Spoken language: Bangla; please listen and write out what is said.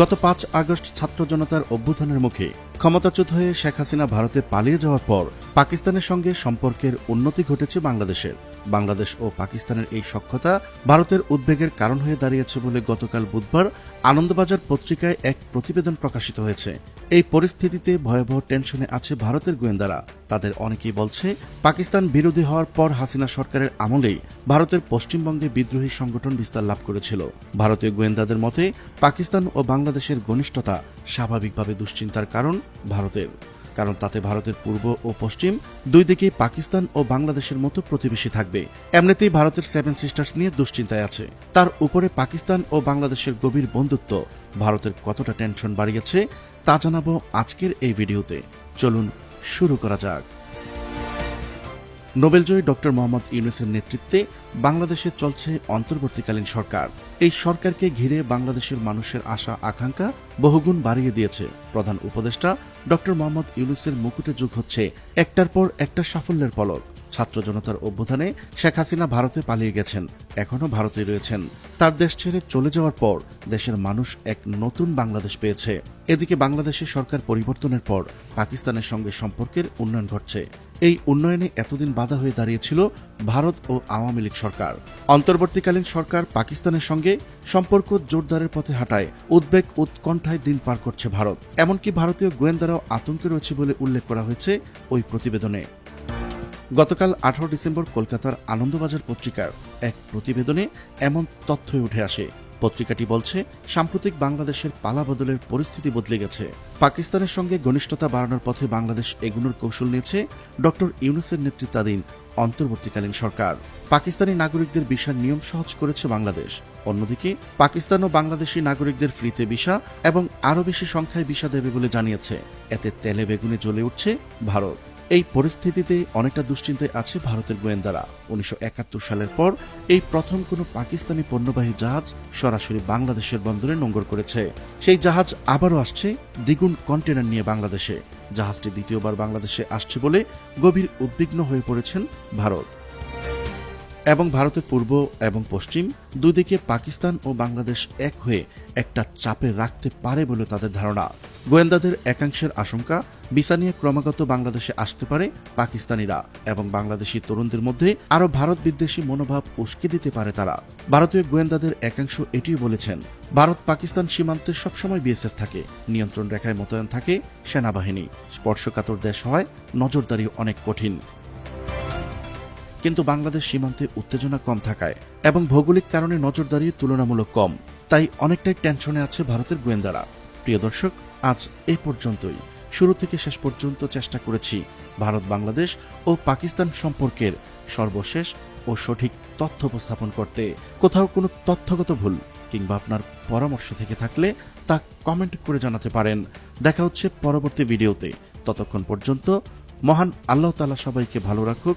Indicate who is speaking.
Speaker 1: গত পাঁচ আগস্ট ছাত্র জনতার অভ্যুত্থানের মুখে ক্ষমতাচ্যুত হয়ে শেখ হাসিনা ভারতে পালিয়ে যাওয়ার পর পাকিস্তানের সঙ্গে সম্পর্কের উন্নতি ঘটেছে বাংলাদেশের। বাংলাদেশ ও পাকিস্তানের এই সক্ষতা ভারতের উদ্বেগের কারণ হয়ে দাঁড়িয়েছে বলে গতকাল বুধবার আনন্দবাজার পত্রিকায় এক প্রতিবেদন প্রকাশিত হয়েছে। এই পরিস্থিতিতে ভয়াবহ টেনশনে আছে ভারতের গোয়েন্দারা। তাদের অনেকেই বলছে, পাকিস্তান বিরোধী হওয়ার পর হাসিনা সরকারের আমলেই ভারতের পশ্চিমবঙ্গে বিদ্রোহী সংগঠন বিস্তার লাভ করেছিল। ভারতীয় গোয়েন্দাদের মতে, পাকিস্তান ও বাংলাদেশের ঘনিষ্ঠতা স্বাভাবিকভাবে দুশ্চিন্তার কারণ ভারতের। কারণ তাতে ভারতের পূর্ব ও পশ্চিম দুই দিকেই পাকিস্তান ও বাংলাদেশের মতো প্রতিবেশী থাকবে। এমনিতেই ভারতের সেভেন সিস্টার্স নিয়ে দুশ্চিন্তায় আছে। তার উপরে পাকিস্তান ও বাংলাদেশের গভীর বন্ধুত্ব ভারতের কতটা টেনশন বাড়িয়েছে তা জানাব আজকের এই ভিডিওতে। চলুন শুরু করা যাক। নোবেলজয়ী ডক্টর মোহাম্মদ ইউনুসের নেতৃত্বে বাংলাদেশে চলছে অন্তর্বর্তীকালীন সরকার। এই সরকারকে ঘিরে বাংলাদেশের মানুষের আশা, আকাঙ্ক্ষা বহুগুণ বাড়িয়ে দিয়েছে। প্রধান উপদেষ্টা ডক্টর মোহাম্মদ ইউনুসের মুকুটে যুগ হচ্ছে, একটার পর একটা সাফল্যের পলক। ছাত্র জনতার অভ্যুত্থানে শেখ হাসিনা ভারতে পালিয়ে গেছেন, এখনও ভারতে রয়েছেন। তার দেশ ছেড়ে চলে যাওয়ার পর দেশের মানুষ এক নতুন বাংলাদেশ পেয়েছে। এদিকে বাংলাদেশে সরকার পরিবর্তনের পর পাকিস্তানের সঙ্গে সম্পর্কের উন্নয়ন ঘটছে। এই উন্নয়নে এতদিন বাধা হয়ে দাঁড়িয়েছিল ভারত ও আওয়ামী লীগ সরকার। অন্তর্বর্তীকালীন সরকার পাকিস্তানের সঙ্গে সম্পর্ক জোরদারের পথে হাঁটায় উদ্বেগ উৎকণ্ঠায় দিন পার করছে ভারত। এমনকি ভারতীয় গোয়েন্দারাও আতঙ্কে রয়েছে বলে উল্লেখ করা হয়েছে ওই প্রতিবেদনে। গতকাল আঠারো ডিসেম্বর কলকাতার আনন্দবাজার পত্রিকার এক প্রতিবেদনে এমন তথ্যই উঠে আসে। পত্রিকাটি বলছে, সাম্প্রতিক বাংলাদেশের পালা বদলের পরিস্থিতি বদলে গেছে। পাকিস্তানের সঙ্গে ঘনিষ্ঠতা বাড়ানোর পথে বাংলাদেশ এগুনোর কৌশল নিয়েছে ডক্টর ইউনুসের নেতৃত্বাধীন অন্তর্বর্তীকালীন সরকার। পাকিস্তানি নাগরিকদের ভিসার নিয়ম সহজ করেছে বাংলাদেশ। অন্যদিকে, পাকিস্তান ও বাংলাদেশি নাগরিকদের ফ্রিতে ভিসা এবং আরও বেশি সংখ্যায় ভিসা দেবে বলে জানিয়েছে। এতে তেলে বেগুনে জ্বলে উঠছে ভারত। এই পরিস্থিতিতে অনেকটা দুশ্চিন্তায় আছে ভারতের গোয়েন্দারা। উনিশশো একাত্তর সালের পর এই প্রথম কোনো পাকিস্তানি পণ্যবাহী জাহাজ সরাসরি বাংলাদেশের বন্দরে নোঙ্গর করেছে। সেই জাহাজ আবারও আসছে দ্বিগুণ কন্টেনার নিয়ে বাংলাদেশে। জাহাজটি দ্বিতীয়বার বাংলাদেশে আসছে বলে গভীর উদ্বিগ্ন হয়ে পড়েছেন ভারত। এবং ভারতের পূর্ব এবং পশ্চিম দুদিকে পাকিস্তান ও বাংলাদেশ এক হয়ে একটা চাপে রাখতে পারে বলে তাদের ধারণা। গোয়েন্দাদের একাংশের আশঙ্কা, ভিসা নিয়ে ক্রমাগত বাংলাদেশে আসতে পারে পাকিস্তানিরা এবং বাংলাদেশি তরুণদের মধ্যে আরও ভারত বিদ্বেষী মনোভাব উস্কে দিতে পারে তারা। ভারতীয় গোয়েন্দাদের একাংশ এটিও বলেছেন, ভারত পাকিস্তান সীমান্তে সবসময় বিএসএফ থাকে, নিয়ন্ত্রণ রেখায় মোতায়েন থাকে সেনাবাহিনী। স্পর্শকাতর দেশ হয় নজরদারি অনেক কঠিন। কিন্তু বাংলাদেশ সীমান্তে উত্তেজনা কম থাকায় এবং ভৌগোলিক কারণে নজরদারি তুলনামূলক কম, তাই অনেকটাই টেনশনে আছে ভারতের গোয়েন্দারা। প্রিয় দর্শক, আজ এ পর্যন্তই। শুরু থেকে শেষ পর্যন্ত চেষ্টা করেছি ভারত, বাংলাদেশ ও পাকিস্তান সম্পর্কের সর্বশেষ ও সঠিক তথ্য উপস্থাপন করতে। কোথাও কোনো তথ্যগত ভুল কিংবা আপনার পরামর্শ থেকে থাকলে তা কমেন্ট করে জানাতে পারেন। দেখা হচ্ছে পরবর্তী ভিডিওতে। ততক্ষণ পর্যন্ত মহান আল্লাহ তালা সবাইকে ভালো রাখুক